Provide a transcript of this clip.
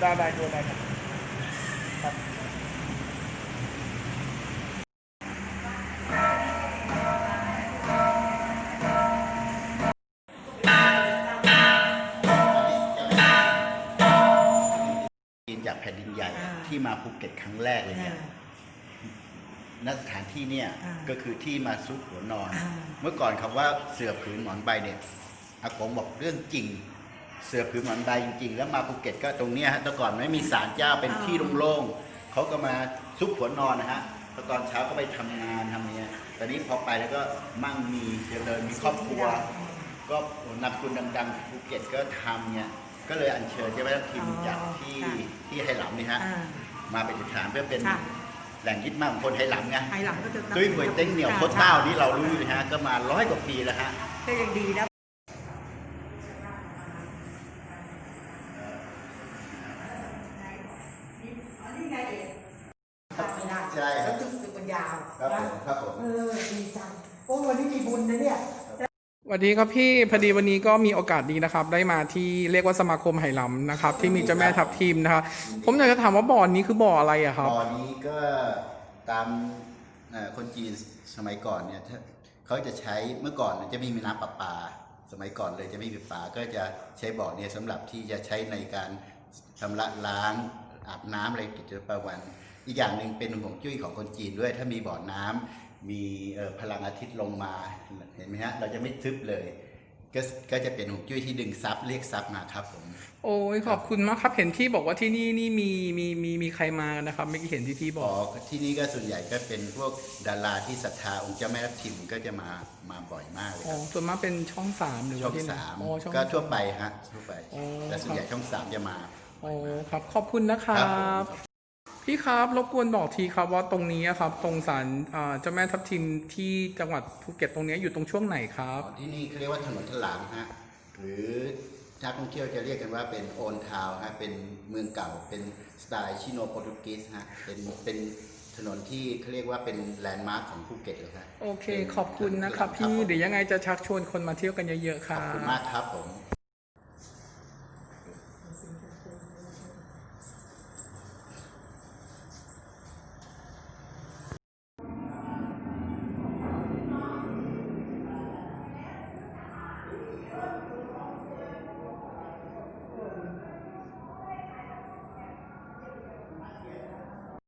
ได้ได้ดูได้ครับครับจีนจากแผ่นดินใหญ่อ่า ที่มาภูเก็ตครั้งแรกเลยเนี่ยอ่าณสถานที่เนี่ยอ่าก็คือที่มาซุกหัวนอน อ่าเมื่อก่อนคำว่าเสือผืนหมอนใบเนี่ยอากงบอกเรื่องจริง เสือผืนหมอนใบจริง ๆ แล้วมาภูเก็ตก็ตรงเนี้ยฮะแต่ก่อนไม่มีศาลเจ้าเป็นที่โล่งๆเขาก็มาซุกหัวนอนนะฮะพอตอนเช้าก็ไปทำงานทำเนี้ยตอนนี้พอไปแล้วก็มั่งมีเจริญมีครอบครัว ก็นำคุณดังๆภูเก็ตก็ทำเนี่ยก็เลยอัญเชิญเจ้าแม่ทัพทิมอ๋อจากที่ค่ะที่ไหหลำนี่ฮะอ่ามาเป็นฐานเพื่อเป็นค่ะ แหล่งยึดมั่นของคนไหหลำไงภายหลังก็จะตุ้ยหวยเต้งเหนียวโคตรเต้านี่เรารู้อยู่นะฮะก็มาร้อยกว่าปีแล้วฮะ ก็ยังดีนะ ไม่ได้ ใช่ครับ แล้วจุดจุดมันยาว ครับผมครับผมเออดีจังโอ้วันนี้มีบุญนะเนี่ยสวัสดีครับพี่พอดีวันนี้ก็มีโอกาสดีนะครับ ได้มาที่เรียกว่าสมาคมไหหลำนะครับ ที่มีเจ้าแม่ทับทิมนะครับผมอยากจะถามว่าบ่อนี้คือบ่ออะไรอะครับบ่อนี้ก็ตามเอ่อคนจีนสมัยก่อนเนี่ยถ้าเขาจะใช้เมื่อก่อนจะไม่มีน้ำประปา สมัยก่อนเลยจะไม่มีประปาก็จะใช้บ่อเนี่ยสำหรับที่จะใช้ในการชำระล้างอาบน้ำอะไรกิจประวัน อีกอย่างหนึ่งเป็นห่วงจุ้ยของคนจีนด้วย ถ้ามีบ่อน้ำมีเอ่อพลังอาทิตย์ลงมาเห็นไหมฮะเราจะไม่ทึบเลยก็ก็จะเป็นห่วงจุ้ยที่ดึงซับเรียกซับมาครับผมโอ้ยขอบคุณมากครับเห็นพี่บอกว่าที่นี่นี่มีมีมีมีใครมากันนะครับเมื่อกี้เห็นที่พี่บอ๋ออกที่นี่ก็ส่วนใหญ่ก็เป็นพวกดาราที่ศรัทธาองค์เจ้าแม่ทับทิมก็จะมามาบ่อยมากเลยอ๋คอรับส่วนมากเป็นช่องสามหรือช่ว่าองที่ไหนสามอ๋อช่องก็ทั่วไปฮะทั่วไปอ๋อแต่ส่วนใหญ่ช่องสามจะมาโอ้ครับขอบคุณนะครัครับบ พี่ครับรบกวนบอกทีครับว่าตรงนี้อะครับ ตรงศาลอ่าเจ้าแม่ทับทิมที่จังหวัดภูเก็ตตรงนี้อยู่ตรงช่วงไหนครับ ที่นี่เขาเรียกว่าถนนถลางฮะหรือนักท่องเที่ยวจะเรียกกันว่าเป็นโอนทาวฮะเป็นเมืองเก่าเป็นสไตล์ชิโนโปรตุกีสฮะเป็นเป็นถนนที่เขาเรียกว่าเป็นแลนด์มาร์คของภูเก็ตเลยฮะโอเค ขอบคุณนะครับผมพี่เดี๋ยวยังไงจะชักชวนคนมาเที่ยวกันเยอะๆคขรัอบคุณบมากครับผม